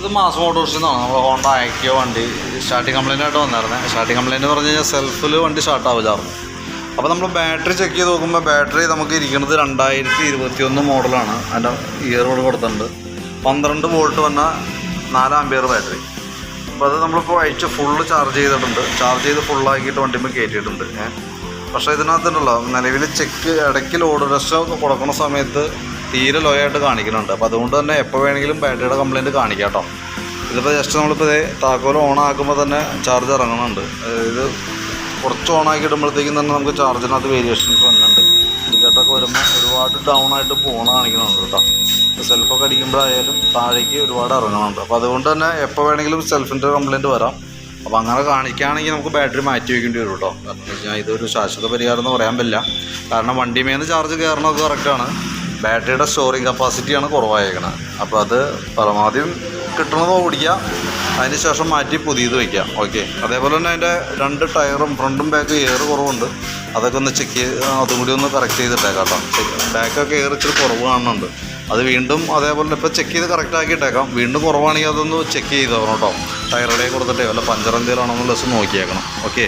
ഇത് മാസ് മോട്ടോർസിൽ നിന്നാണ് നമ്മൾ ഹോണ്ട ആക്റ്റീവ് വണ്ടി സ്റ്റാർട്ടിങ് കംപ്ലൈന്റ് ആയിട്ട് വന്നായിരുന്നത് സ്റ്റാർട്ടിങ് കംപ്ലൈന്റ് എന്ന് പറഞ്ഞു കഴിഞ്ഞാൽ സെൽഫിൽ വണ്ടി സ്റ്റാർട്ട് ആവില്ലായിരുന്നു. അപ്പോൾ നമ്മൾ ബാറ്ററി ചെക്ക് ചെയ്ത് നോക്കുമ്പോൾ ബാറ്ററി നമുക്ക് ഇരിക്കുന്നത് രണ്ടായിരത്തി ഇരുപത്തി ഒന്ന് മോഡലാണ് അതിന്റെ ഇയർ കൂടെ കൊടുത്തിട്ടുണ്ട്. പന്ത്രണ്ട് വോൾട്ട് വന്ന നാല് ആംബിയർ ബാറ്ററി അപ്പോൾ അത് നമ്മളിപ്പോൾ അയച്ച് ഫുള്ള് ചാർജ് ചെയ്തിട്ടുണ്ട്. ചാർജ് ചെയ്ത് ഫുള്ളാക്കിയിട്ട് വണ്ടിമ്പോൾ കയറ്റിയിട്ടുണ്ട് പക്ഷേ ഇതിനകത്തുണ്ടല്ലോ നിലവിൽ ചെക്ക് ഇടയ്ക്ക് ലോഡ് ടെസ്റ്റ് കൊടുക്കുന്ന സമയത്ത് തീരെ ലോ ആയിട്ട് കാണിക്കുന്നുണ്ട്. അപ്പോൾ അതുകൊണ്ട് തന്നെ എപ്പോൾ വേണമെങ്കിലും ബാറ്ററിയുടെ കംപ്ലയിന്റ് കാണിക്കാം കേട്ടോ ഇതിപ്പോൾ ജസ്റ്റ് നമ്മളിപ്പോൾ ഇത് താക്കോൽ ഓൺ ആക്കുമ്പോൾ തന്നെ ചാർജ് ഇറങ്ങുന്നുണ്ട്. ഇത് കുറച്ച് ഓൺ ആക്കി ഇടുമ്പോഴത്തേക്കും തന്നെ നമുക്ക് ചാർജിനകത്ത് വേരിയേഷൻസ് വന്നിട്ടുണ്ട്. ഇൻഡിക്കേറ്ററൊക്കെ വരുമ്പോൾ ഒരുപാട് ഡൗൺ ആയിട്ട് പോണ കാണിക്കുന്നുണ്ട് കേട്ടോ. സെൽഫൊക്കെ അടിക്കുമ്പോഴായാലും താഴേക്ക് ഒരുപാട് ഇറങ്ങുന്നുണ്ട്. അപ്പോൾ അതുകൊണ്ട് തന്നെ എപ്പോൾ വേണമെങ്കിലും സെൽഫിന്റെ കംപ്ലയിന്റ് വരാം. അപ്പോൾ അങ്ങനെ കാണിക്കുകയാണെങ്കിൽ നമുക്ക് ബാറ്ററി മാറ്റി വയ്ക്കേണ്ടി വരും കേട്ടോ. കാരണം ഇതൊരു ശാശ്വത പരിഹാരം എന്ന് പറയാൻ പറ്റില്ല. കാരണം വണ്ടിമേന്ന് ചാർജ് കയറണമൊക്കെ കറക്റ്റാണ് ബാറ്ററിയുടെ സ്റ്റോറിങ് കപ്പാസിറ്റിയാണ് കുറവായേക്കണത് അപ്പോൾ അത് പരമാവധി കിട്ടണത് ഓടിക്കുക അതിന് ശേഷം മാറ്റി പുതിയത് വയ്ക്കുക ഓക്കെ അതേപോലെ തന്നെ അതിന്റെ രണ്ട് ടയറും ഫ്രണ്ടും ബാക്കും എയർ കുറവുണ്ട്. അതൊക്കെ ഒന്ന് ചെക്ക് ചെയ്ത് അതും കൂടി ഒന്ന് കറക്റ്റ് ചെയ്തിട്ടേക്കാം കേട്ടോ. ബാക്കൊക്കെ എയർ ഇച്ചിരി കുറവ് കാണുന്നുണ്ട്. അത് വീണ്ടും അതേപോലെ ഇപ്പോൾ ചെക്ക് ചെയ്ത് കറക്റ്റ് ആക്കിയിട്ടേക്കാം. വീണ്ടും കുറവാണെങ്കിൽ അതൊന്ന് ചെക്ക് ചെയ്തോ കേട്ടോ. ടയറുടെ കൊടുത്തിട്ടേ വല്ല പഞ്ചർ എന്തെങ്കിലും ആണോ ദിവസം നോക്കിയേക്കണം. ഓക്കെ